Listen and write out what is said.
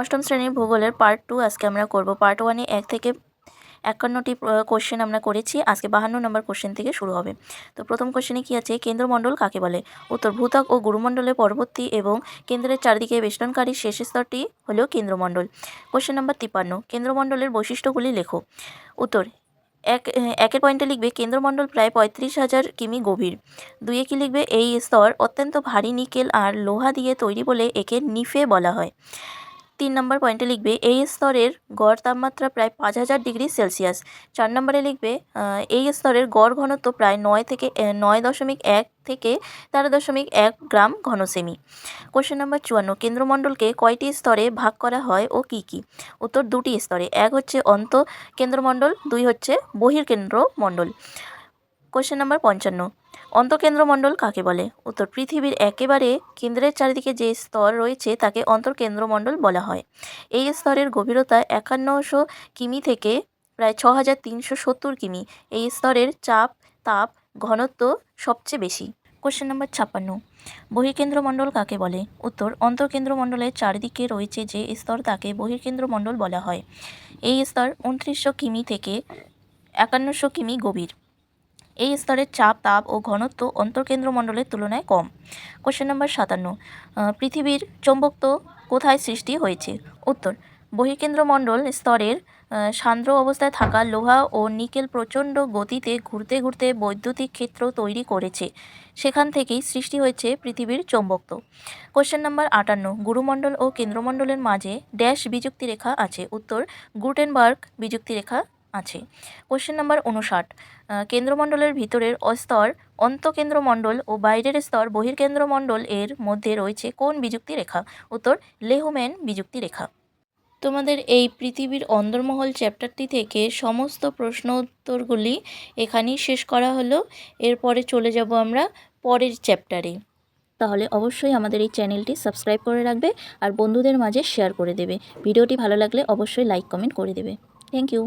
অষ্টম শ্রেণির ভূগোলের পার্ট টু আজকে আমরা করব। পার্ট ওয়ানে এক থেকে একান্নটি কোশ্চেন আমরা করেছি। আজকে বাহান্ন নম্বর কোশ্চেন থেকে শুরু হবে। তো প্রথম কোশ্চেনে কী আছে? কেন্দ্রমণ্ডল কাকে বলে? উত্তর, ভূত্বক ও গুরুমণ্ডলের পরবর্তী এবং কেন্দ্রের চারিদিকে বেষ্টনকারী শেষ স্তরটি হলো কেন্দ্রমণ্ডল। কোশ্চেন নম্বর তিপ্পান্ন, কেন্দ্রমণ্ডলের বৈশিষ্ট্যগুলি লেখো। উত্তর, এক, একের পয়েন্টে লিখবে, কেন্দ্রমণ্ডল প্রায় পঁয়ত্রিশ হাজার কিমি গভীর। দুইয়ে কি লিখবে? এই স্তর অত্যন্ত ভারী নিকেল আর লোহা দিয়ে তৈরি বলে একে নিফে বলা হয়। তিন নম্বর পয়েন্টে লিখবে এই স্তরের গড় তাপমাত্রা প্রায় পাঁচ হাজার ডিগ্রি সেলসিয়াস। চার নম্বরে লিখবে এই স্তরের গড় ঘনত্ব প্রায় নয় থেকে নয় দশমিক এক থেকে তেরো দশমিক এক গ্রাম ঘনসেমি। কোশ্চেন নাম্বার চুয়ান্ন, কেন্দ্রমণ্ডলকে কয়টি স্তরে ভাগ করা হয় ও কি কি? উত্তর, দুটি স্তরে, এক হচ্ছে অন্ত কেন্দ্রমণ্ডল দুই হচ্ছে বহির্কেন্দ্রমণ্ডল। কোশ্চেন নাম্বার পঞ্চান্ন অন্তঃকেন্দ্রমণ্ডল কাকে বলে? উত্তর, পৃথিবীর একেবারে কেন্দ্রের চারিদিকে যে স্তর রয়েছে তাকে অন্তর্কেন্দ্রমণ্ডল বলা হয়। এই স্তরের গভীরতা একান্নশো কিমি থেকে প্রায় ছ হাজার তিনশো সত্তর কিমি। এই স্তরের চাপ, তাপ, ঘনত্ব সবচেয়ে বেশি। কোশ্চেন নাম্বার ছাপ্পান্ন। বহির্কেন্দ্রমণ্ডল কাকে বলে? উত্তর অন্তর্কেন্দ্রমণ্ডলের চারিদিকে রয়েছে যে স্তর তাকে বহির্কেন্দ্রমণ্ডল বলা হয়। এই স্তর উনত্রিশশো কিমি থেকে একান্নশো কিমি গভীর। এই স্তরের চাপ, তাপ ও ঘনত্ব অন্তর্কেন্দ্রমণ্ডলের তুলনায় কম। কোশ্চেন নাম্বার সাতান্ন পৃথিবীর চৌম্বকত্ব কোথায় সৃষ্টি হয়েছে? উত্তর বহির্কেন্দ্রমণ্ডল স্তরের সান্দ্র অবস্থায় থাকা লোহা ও নিকেল প্রচণ্ড গতিতে ঘুরতে ঘুরতে বৈদ্যুতিক ক্ষেত্র তৈরি করেছে। সেখান থেকেই সৃষ্টি হয়েছে পৃথিবীর চৌম্বকত্ব। কোশ্চেন নাম্বার আটান্ন, গুরুমণ্ডল ও কেন্দ্রমণ্ডলের মাঝে ড্যাশ বিযুক্তি রেখা আছে। উত্তর গুটেনবার্গ বিযুক্তি রেখা আছে। কোশ্চেন নাম্বার উনষাট কেন্দ্রমণ্ডলের ভিতরের অস্তর অন্তকেন্দ্রমণ্ডল ও বাইরের স্তর বহির্কেন্দ্রমণ্ডল এর মধ্যে রয়েছে কোন বিযুক্তি রেখা? উত্তর লেহম্যান বিযুক্তি রেখা। তোমাদের এই পৃথিবীর অন্দরমহল চ্যাপ্টারটি থেকে সমস্ত প্রশ্ন উত্তরগুলি এখানেই শেষ করা হলো। এরপরে চলে যাব আমরা পরের চ্যাপ্টারে তাহলে অবশ্যই আমাদের এই চ্যানেলটি সাবস্ক্রাইব করে রাখবে আর বন্ধুদের মাঝে শেয়ার করে দেবে। ভিডিওটি ভালো লাগলে অবশ্যই লাইক কমেন্ট করে দেবে। Thank you